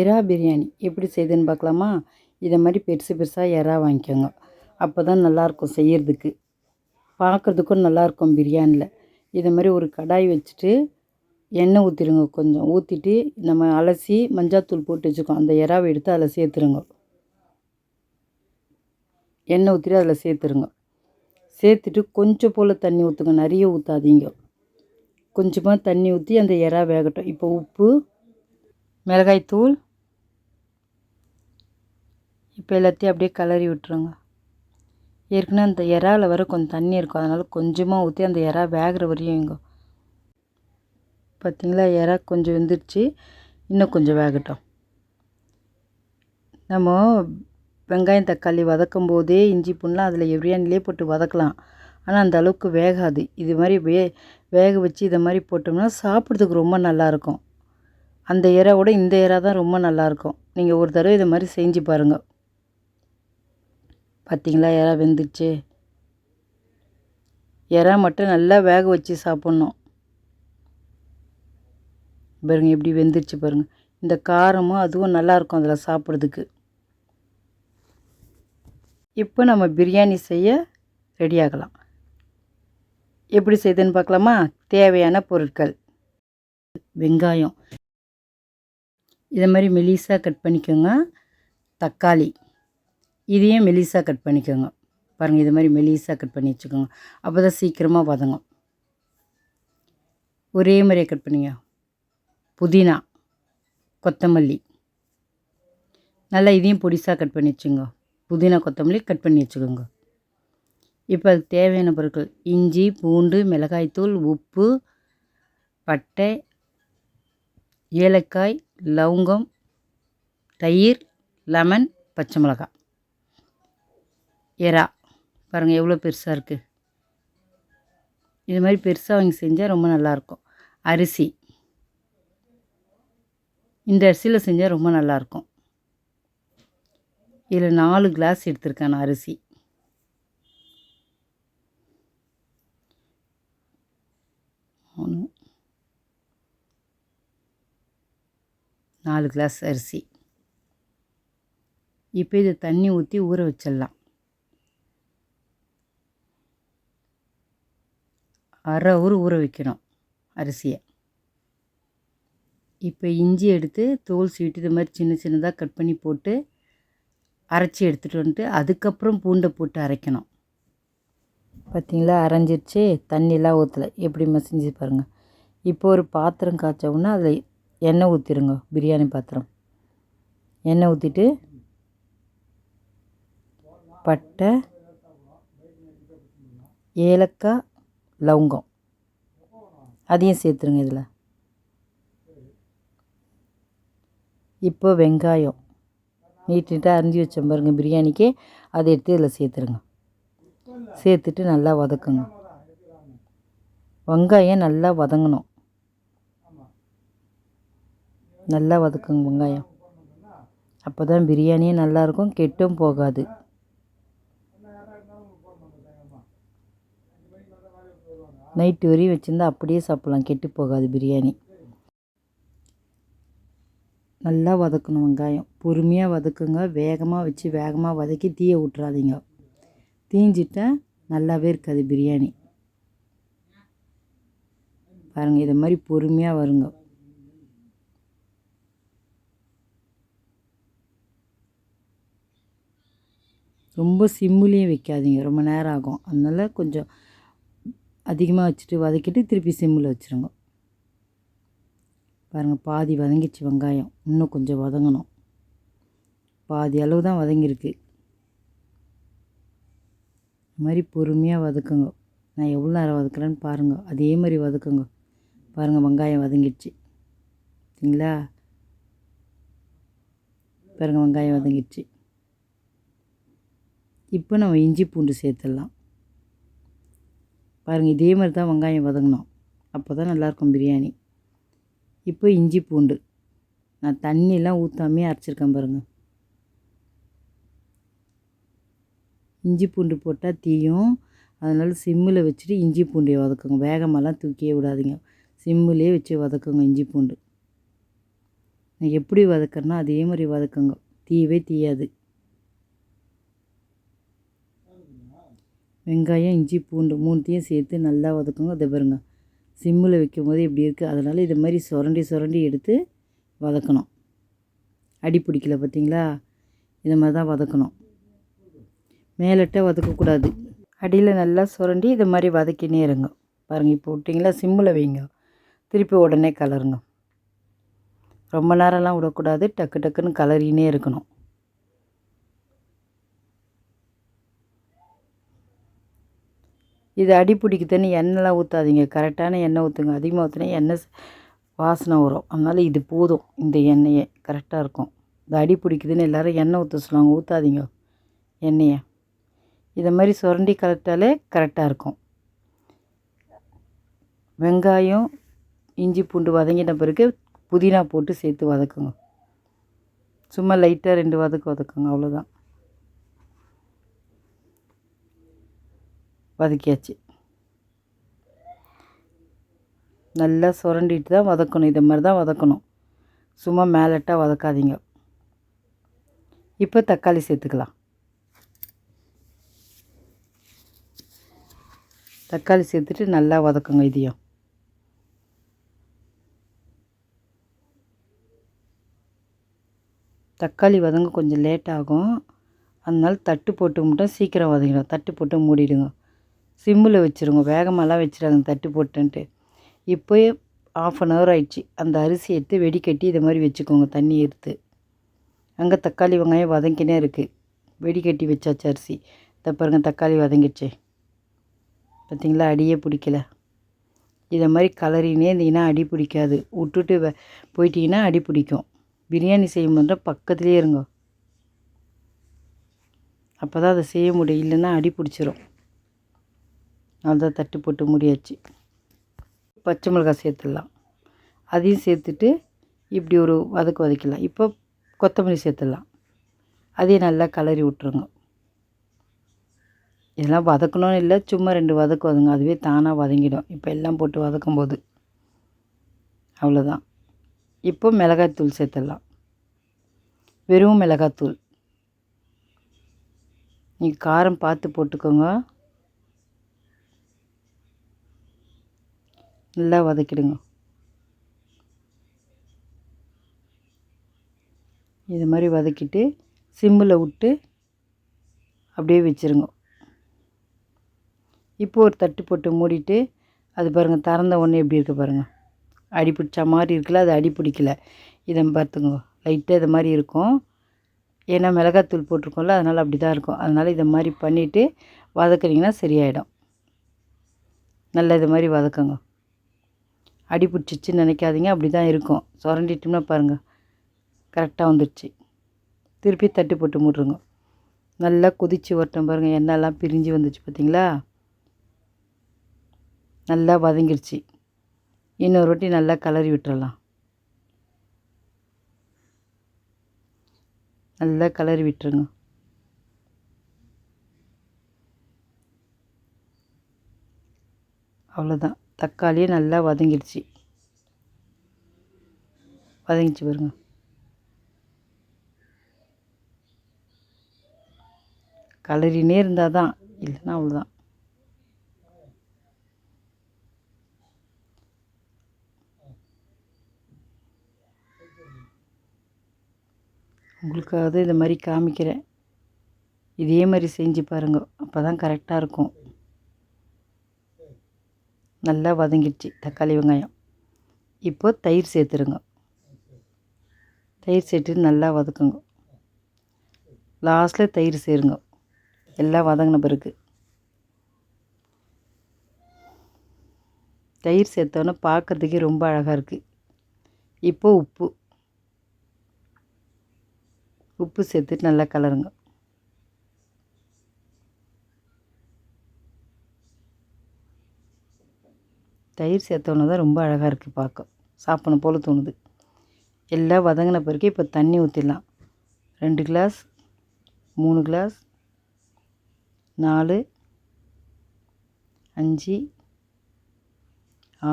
எறா பிரியாணி எப்படி செய்யுதுன்னு பார்க்கலாமா? இதை மாதிரி பெருசு பெருசாக எறா வாங்கிக்கோங்க. அப்போ தான் நல்லாயிருக்கும் செய்கிறதுக்கு பார்க்குறதுக்கும் நல்லாயிருக்கும் பிரியாணியில். இதை மாதிரி ஒரு கடாய் வச்சுட்டு எண்ணெய் ஊற்றிடுங்க கொஞ்சம். ஊற்றிட்டு நம்ம அலசி மஞ்சாத்தூள் போட்டு வச்சுக்கோம் அந்த எறாவை எடுத்து அதில் சேர்த்துருங்க. எண்ணெய் ஊற்றிட்டு அதில் சேர்த்துருங்க. சேர்த்துட்டு கொஞ்சம் போல் தண்ணி ஊற்றுங்க நிறைய ஊற்றாதீங்க கொஞ்சமாக தண்ணி ஊற்றி அந்த எறா வேகட்டும். இப்போ உப்பு மிளகாய்த்தூள். இப்போ எல்லாத்தையும் அப்படியே கிளறி விட்டுருங்க. ஏற்கனவே அந்த இறாவில் வர கொஞ்சம் தண்ணி இருக்கும். அதனால் கொஞ்சமாக ஊற்றி அந்த இறா வேகிற வரையும் இங்கே பார்த்திங்களா இறா கொஞ்சம் வெந்துருச்சு. இன்னும் கொஞ்சம் வேகட்டும். நம்ம வெங்காயம் தக்காளி வதக்கும் போதே இஞ்சி பூண்டுலாம் அதில் பிரியாணிலே போட்டு வதக்கலாம். ஆனால் அந்த அளவுக்கு வேகாது. இது மாதிரி வே வேக வச்சு இதை மாதிரி போட்டோம்னா சாப்பிட்றதுக்கு ரொம்ப நல்லாயிருக்கும் அந்த இறாவோட இந்த இறா தான் ரொம்ப நல்லாயிருக்கும். நீங்கள் ஒரு தடவை இதை மாதிரி செஞ்சு பாருங்கள் பார்த்தீங்களா இறா வெந்துச்சு. இறா மட்டும் நல்லா வேக வச்சு சாப்பிட்ணும். பாருங்க எப்படி வெந்துருச்சு பாருங்கள் இந்த காரமும் அதுவும் நல்லாயிருக்கும் அதில் சாப்பிட்றதுக்கு. இப்போ நம்ம பிரியாணி செய்ய ரெடி ஆகலாம். எப்படி செய்யுதுன்னு பார்க்கலாமா? தேவையான பொருட்கள். வெங்காயம். இதை மாதிரி மெலிசாக கட் பண்ணிக்கோங்க. தக்காளி. இதையும் மெலிசாக கட் பண்ணிக்கோங்க. பாருங்கள் இது மாதிரி மெலிசாக கட் பண்ணி வச்சுக்கோங்க. அப்போ தான் சீக்கிரமாக வதங்கும். ஒரே மாதிரியே கட் பண்ணிங்க. புதினா கொத்தமல்லி. நல்லா இதையும் பொடிசாக கட் பண்ணி வச்சுங்க புதினா கொத்தமல்லி கட் பண்ணி வச்சுக்கோங்க. இப்போ அதுக்கு தேவையான பொருட்கள் இஞ்சி பூண்டு மிளகாய்த்தூள் உப்பு பட்டை ஏலக்காய் லவங்கம் தயிர் லெமன் பச்சை மிளகாய் எறா. பாருங்கள் எவ்வளோ பெருசாக இருக்குது இது மாதிரி பெருசாக வாங்கி செஞ்சால் ரொம்ப நல்லாயிருக்கும் அரிசி. இந்த அரிசியில் செஞ்சால் ரொம்ப நல்லாயிருக்கும் இதில் நாலு கிளாஸ் எடுத்திருக்கேன் நான் அரிசி மூணு நாலு கிளாஸ் அரிசி. இப்போ இதை தண்ணி ஊற்றி ஊற வச்சிடலாம். அரை ஊர் ஊற வைக்கணும் அரிசியை. இப்போ இஞ்சி எடுத்து தோல் சீட்டு இது மாதிரி சின்ன சின்னதாக கட் பண்ணி போட்டு அரைச்சி எடுத்துகிட்டு வந்துட்டு அதுக்கப்புறம் பூண்டை போட்டு அரைக்கணும். பார்த்திங்களா அரைஞ்சிருச்சு. தண்ணிலாம் ஊற்றலை எப்படி மசிஞ்சு பாருங்கள் இப்போ ஒரு பாத்திரம் காய்ச்சவுன்னா அதில் எண்ணெய் ஊற்றிடுங்க பிரியாணி பாத்திரம். எண்ணெய் ஊற்றிட்டு பட்டை ஏலக்காய் லவங்கம். அதையும் சேர்த்துருங்க இதில். இப்போ வெங்காயம். நீட் நீட்டாக அரிஞ்சு பாருங்கள் பிரியாணிக்கே. அதை எடுத்து இதில் சேர்த்துருங்க. சேர்த்துட்டு நல்லா வதக்குங்க. வெங்காயம் நல்லா வதங்கணும். நல்லா வதக்குங்க வெங்காயம். அப்போ தான் பிரியாணியும் நல்லாயிருக்கும் கெட்டும் போகாது. நைட்டு வரையும் வச்சுருந்தா அப்படியே சாப்பிட்லாம் கெட்டு போகாது பிரியாணி. நல்லா வதக்கணும் வெங்காயம். பொறுமையாக வதக்குங்க. வேகமாக வச்சு வேகமாக வதக்கி தீயை விட்றாதீங்க தீஞ்சிட்டா நல்லாவே இருக்காது பிரியாணி. பாருங்கள் இதை மாதிரி பொறுமையாக வருங்க. ரொம்ப சிம்முலேயும் வைக்காதீங்க. ரொம்ப நேரம் ஆகும் அதனால் கொஞ்சம் அதிகமாக வச்சுட்டு வதக்கிட்டு திருப்பி சிம்மில் வச்சுருங்க. பாருங்கள் பாதி வதங்கிச்சு வெங்காயம். இன்னும் கொஞ்சம் வதங்கணும். பாதி அளவு தான் வதங்கியிருக்கு. இது மாதிரி பொறுமையாக வதக்குங்க. நான் எவ்வளோ நேரம் வதக்குறேன்னு பாருங்கள் அதே மாதிரி வதக்குங்க. பாருங்கள் வெங்காயம் வதங்கிடுச்சு. சரிங்களா? பாருங்கள் வெங்காயம் வதங்கிடுச்சு. இப்போ நம்ம இஞ்சி பூண்டு சேர்த்துடலாம். பாருங்கள் இதே மாதிரி தான் வெங்காயம் வதங்கணும். அப்போ தான் நல்லாயிருக்கும் பிரியாணி. இப்போ இஞ்சி பூண்டு. நான் தண்ணியெலாம் ஊற்றாமே அரைச்சிருக்கேன் பாருங்கள் இஞ்சி பூண்டு போட்டால் தீயும். அதனால் சிம்மில் வச்சுட்டு இஞ்சி பூண்டையை வதக்குங்க. வேகமெல்லாம் தூக்கியே விடாதீங்க. சிம்மிலே வச்சு வதக்குங்க இஞ்சி பூண்டு. நான் எப்படி வதக்குறேன்னா அதே மாதிரி வதக்குங்க. தீயவே தீயாது. வெங்காயம் இஞ்சி பூண்டு மூணுத்தையும் சேர்த்து நல்லா வதக்குங்க. அதை பாருங்க. சிம்மில் வைக்கும் போது இப்படி இருக்குது அதனால் இது மாதிரி சுரண்டி சுரண்டி எடுத்து வதக்கணும். அடி பிடிக்கல பார்த்தீங்களா? இது மாதிரி தான் வதக்கணும். மேலட்ட வதக்கக்கூடாது. அடியில் நல்லா சுரண்டி இது மாதிரி வதக்கினே இருங்க. பாருங்கள் இப்போ விட்டிங்களா? சிம்மில் வைங்க. திருப்பி உடனே கலருங்க. ரொம்ப நேரம்லாம் விடக்கூடாது. டக்கு டக்குன்னு கலரினே இருக்கணும். இது அடி பிடிக்குதுன்னு எண்ணெய்லாம் ஊற்றாதீங்க கரெக்டான எண்ணெய் ஊற்றுங்க அதிகமாக ஊற்றினா எண்ணெய் வாசனை வரும். அதனால் இது போதும். இந்த எண்ணெயே கரெக்டாக இருக்கும். இது அடி பிடிக்குதுன்னு எல்லோரும் எண்ணெய் ஊற்ற சொல்லுவாங்க. ஊற்றாதீங்க எண்ணெயை. இதை மாதிரி சுரண்டி கலட்டாலே கரெக்டாக இருக்கும். வெங்காயம் இஞ்சி பூண்டு வதங்கின பிறகு புதினா போட்டு சேர்த்து வதக்குங்க. சும்மா லைட்டாக ரெண்டு வதக்கு வதக்குங்க. அவ்வளோதான் வதக்கியாச்சு நல்லா சுரண்டிட்டு தான் வதக்கணும். இதை மாதிரி தான் வதக்கணும். சும்மா மேலட்டாக வதக்காதீங்க. இப்போ தக்காளி சேர்த்துக்கலாம். தக்காளி சேர்த்துட்டு நல்லா வதக்குங்க இதையும். தக்காளி வதங்க கொஞ்சம் லேட் ஆகும் அதனால் தட்டு போட்டு மட்டும் சீக்கிரம் வதங்கிடும். தட்டு போட்டு மூடிடுங்க. சிம்மில் வச்சுருங்க. வேகமாகலாம் வச்சிடாங்க தட்டு போட்டுன்ட்டு. இப்போயே ஆஃப் அன் ஹவர் ஆயிடுச்சு. அந்த அரிசி எடுத்து வெடிக்கட்டி இதை மாதிரி வச்சுக்கோங்க தண்ணி எடுத்து. அங்கே தக்காளி வெங்காயம் வதங்கினே இருக்குது வெடிக்கட்டி வச்சாச்சு அரிசி. இதை பாருங்கள் தக்காளி வதங்கிடுச்சு. பார்த்திங்களா அடியே பிடிக்கல. இதை மாதிரி கலரினே இருந்தீங்கன்னா அடி பிடிக்காது. விட்டுட்டு வ போயிட்டீங்கன்னா அடி பிடிக்கும். பிரியாணி செய்யும்போது பக்கத்துலேயே இருங்க. அப்போ தான் அதை செய்ய முடியும். இல்லைன்னா அடி பிடிச்சிரும். அதான் தட்டு போட்டு முடியாச்சு. பச்சை மிளகாய் சேர்த்துடலாம். அதையும் சேர்த்துட்டு இப்படி ஒரு வதக்கு வதக்கலாம் இப்போ கொத்தமல்லி சேர்த்துடலாம். அதையும் நல்லா கலரி விட்ருங்க இதெல்லாம் வதக்கணும்னு இல்லை சும்மா ரெண்டு வதக்கு வதங்க. அதுவே தானாக வதங்கிடும். இப்போ எல்லாம் போட்டு வதக்கும் போது அவ்வளோதான். இப்போ மிளகாய்த்தூள் சேர்த்துடலாம். வெறும் மிளகாய்த்தூள். நீங்கள் காரம் பார்த்து போட்டுக்கோங்க. நல்லா வதக்கிடுங்க. இது மாதிரி வதக்கிட்டு சிம்மில் விட்டு அப்படியே வச்சுருங்க. இப்போ ஒரு தட்டு போட்டு மூடிட்டு அது பாருங்கள் திறந்த உடனே எப்படி இருக்குது பாருங்கள் அடி பிடிச்ச மாதிரி இருக்குல்ல அது அடி பிடிக்கல. இதை பார்த்துங்க லைட்டாக இது மாதிரி இருக்கும். ஏன்னா மிளகாத்தூள் போட்டிருக்கோம்ல அதனால் அப்படி தான் இருக்கும். அதனால் இதை மாதிரி பண்ணிவிட்டு வதக்குனிங்கன்னா சரியாயிடும். நல்லா இது மாதிரி வதக்குங்க. அடி பிடிச்சிச்சின்னு நினைக்காதீங்க அப்படி தான் இருக்கும். சுரண்டிட்டோம்னா பாருங்கள் கரெக்டாக வந்துடுச்சு திருப்பி தட்டி போட்டு மூட்ருங்க நல்லா கொதித்து வரட்டும் பாருங்கள் எண்ணெய்லாம் பிரிஞ்சு வந்துச்சு பார்த்தீங்களா நல்லா வதங்கிடுச்சு இன்னொரு ரொட்டி நல்லா கலரி விட்டுறலாம். நல்லா கலரி விட்டுருங்க. அவ்வளோதான் தக்காளியே நல்லா வதங்கிடுச்சு. வதங்கிச்சு பாருங்க. கலரினே இருந்தால் தான் இல்லைன்னா அவ்வளோதான் உங்களுக்காவது இந்த மாதிரி காமிக்கிறேன். இதே மாதிரி செஞ்சு பாருங்கள் அப்போ தான் கரெக்டாக இருக்கும். நல்லா வதங்கிடுச்சு தக்காளி வெங்காயம். இப்போது தயிர் சேர்த்துருங்க. தயிர் சேர்த்து நல்லா வதக்குங்க. லாஸ்ட்டில் தயிர் சேருங்க. எல்லாம் வதங்கின பிறகு. தயிர் சேர்த்தோன்னே பார்க்குறதுக்கே ரொம்ப அழகாக இருக்குது இப்போது உப்பு. உப்பு சேர்த்துட்டு நல்லா கலருங்க. தயிர் சேர்த்தோன்னே தான் ரொம்ப அழகாக இருக்குது பார்க்க. சாப்பிடணும் போல் தோணுது. எல்லாம் வதங்கின பிறகு இப்போ தண்ணி ஊற்றிடலாம் ரெண்டு கிளாஸ் மூணு கிளாஸ் நாலு அஞ்சு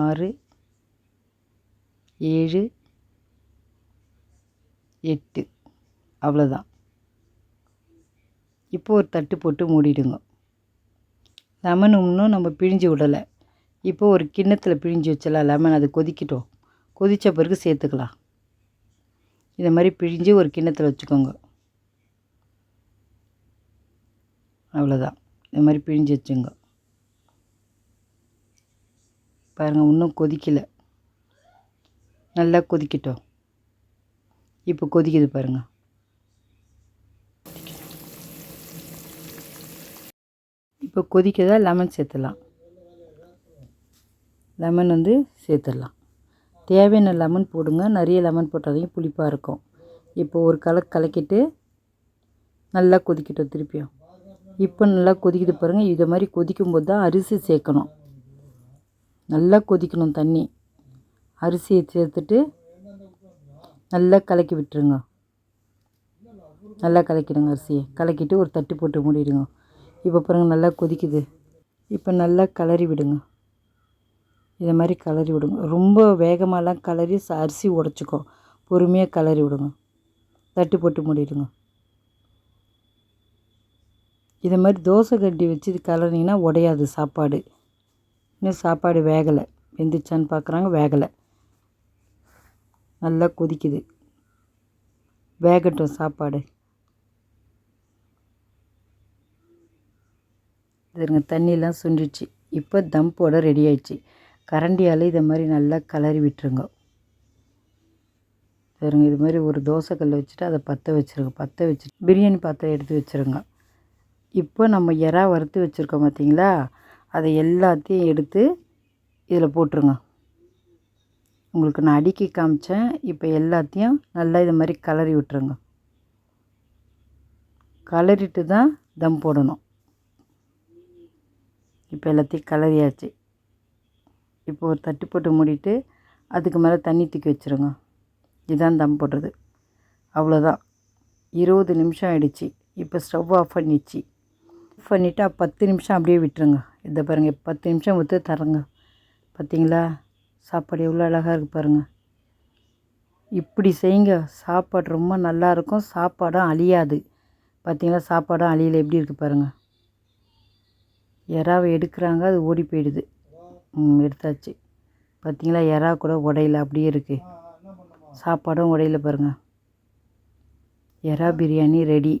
ஆறு ஏழு எட்டு. அவ்வளோதான் இப்போ ஒரு தட்டு போட்டு மூடிடுங்க. லெமன் இன்னும் நம்ம பிழிஞ்சு விடலை. இப்போ ஒரு கிண்ணத்தில் பிழிஞ்சு வச்சலாம் லெமன் அது கொதிக்கட்டும். கொதித்த பிறகு சேர்த்துக்கலாம். இதை மாதிரி பிழிஞ்சு ஒரு கிண்ணத்தில் வச்சுக்கோங்க. அவ்வளோதான் இது மாதிரி பிழிஞ்சு வச்சுங்க. பாருங்கள் இன்னும் கொதிக்கலை. நல்லா கொதிக்கட்டும். இப்போ கொதிக்குது பாருங்கள் இப்போ கொதிக்கதா? லெமன் சேர்த்துலாம். லெமன் வந்து சேர்த்துடலாம். தேவையான லெமன் போடுங்க. நிறைய லெமன் போட்டாதையும் புளிப்பாக இருக்கும். இப்போ ஒரு கலக்கு கலக்கிட்டு நல்லா கொதிக்கட்டும் திருப்பியும். இப்போ நல்லா கொதிக்குது பாருங்கள் இதை மாதிரி கொதிக்கும்போது தான் அரிசி சேர்க்கணும். நல்லா கொதிக்கணும் தண்ணி. அரிசியை சேர்த்துட்டு நல்லா கலக்கி விட்டுருங்க. நல்லா கலக்கிடுங்க அரிசியை. கலக்கிட்டு ஒரு தட்டு போட்டு மூடிடுங்க. இப்போ பாருங்கள் நல்லா கொதிக்குது. இப்போ நல்லா கிளறி விடுங்க. இதை மாதிரி கலரி விடுங்க. ரொம்ப வேகமாகலாம் கலரி அரிசி உடச்சிக்கும் பொறுமையாக கலரி விடுங்க. தட்டு போட்டு மூடிடுங்க. இதை மாதிரி தோசை கட்டி வச்சு இது கலரிங்கன்னா உடையாது சாப்பாடு. இன்னும் சாப்பாடு வேகலை. வெந்துச்சான்னு பார்க்குறாங்க வேகலை. நல்லா கொதிக்குது. வேகட்டும் சாப்பாடு. இதுங்க தண்ணியெலாம் சுண்டிச்சு இப்போ தம் போட ரெடி ஆயிடுச்சு. கரண்டியால் இதை மாதிரி நல்லா கலரி விட்டுருங்க. பாருங்க இது மாதிரி ஒரு தோசைக்கல் வச்சுட்டு அதை பற்ற வச்சுருங்க பற்ற வச்சுட்டு பிரியாணி பாத்திரம் எடுத்து வச்சுருங்க. இப்போ நம்ம எறா வறுத்து வச்சுருக்கோம் பார்த்தீங்களா அதை எல்லாத்தையும் எடுத்து இதில் போட்டுருங்க. உங்களுக்கு நான் அடுக்கி காமிச்சேன் இப்போ எல்லாத்தையும் நல்லா இது மாதிரி கலரி விட்டுருங்க. கலரிட்டு தான் தம் போடணும். இப்போ எல்லாத்தையும் கலரியாச்சு இப்போ ஒரு தட்டு போட்டு மூடிட்டு அதுக்கு மேலே தண்ணி தூக்கி வச்சுருங்க. இதுதான் தம் போடுறது. அவ்வளோதான். இருபது நிமிஷம் ஆகிடுச்சி இப்போ ஸ்டவ் ஆஃப் பண்ணிச்சு ஆஃப் பண்ணிவிட்டு பத்து நிமிஷம் அப்படியே விட்டுருங்க. இதை பாருங்கள் பத்து நிமிஷம் ஊற்று தரங்க. பார்த்தீங்களா? சாப்பாடு எவ்வளோ அழகாக இருக்குது பாருங்கள் இப்படி செய்யுங்க. சாப்பாடு ரொம்ப நல்லா இருக்கும். சாப்பாடும் அழியாது. பார்த்தீங்களா? சாப்பாடும் அழியல. எப்படி இருக்குது பாருங்கள் யாராவது எடுக்கிறாங்க அது ஓடி போயிடுது. ம் எடுத்தாச்சு. பார்த்தீங்களா? எறா கூட உடையில அப்படியே இருக்குது சாப்பாடும் உடையில பாருங்கள் எறா பிரியாணி ரெடி.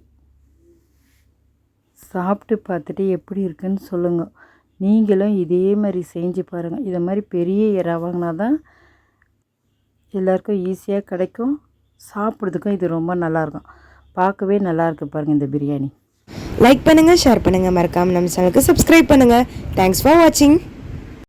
சாப்பிட்டு பார்த்துட்டு எப்படி இருக்குன்னு சொல்லுங்கள் நீங்களும் இதே மாதிரி செஞ்சு பாருங்கள் இதை மாதிரி பெரிய எறா வாங்கினா தான் எல்லாருக்கும் ஈஸியாக கிடைக்கும். சாப்பிட்றதுக்கும் இது ரொம்ப நல்லாயிருக்கும் பார்க்கவே நல்லாயிருக்கு பாருங்கள் இந்த பிரியாணி. லைக் பண்ணுங்கள் ஷேர் பண்ணுங்கள் மறக்காமல் நம்ம சேனலுக்கு சப்ஸ்கிரைப் பண்ணுங்கள் தேங்க்ஸ் ஃபார் வாட்சிங்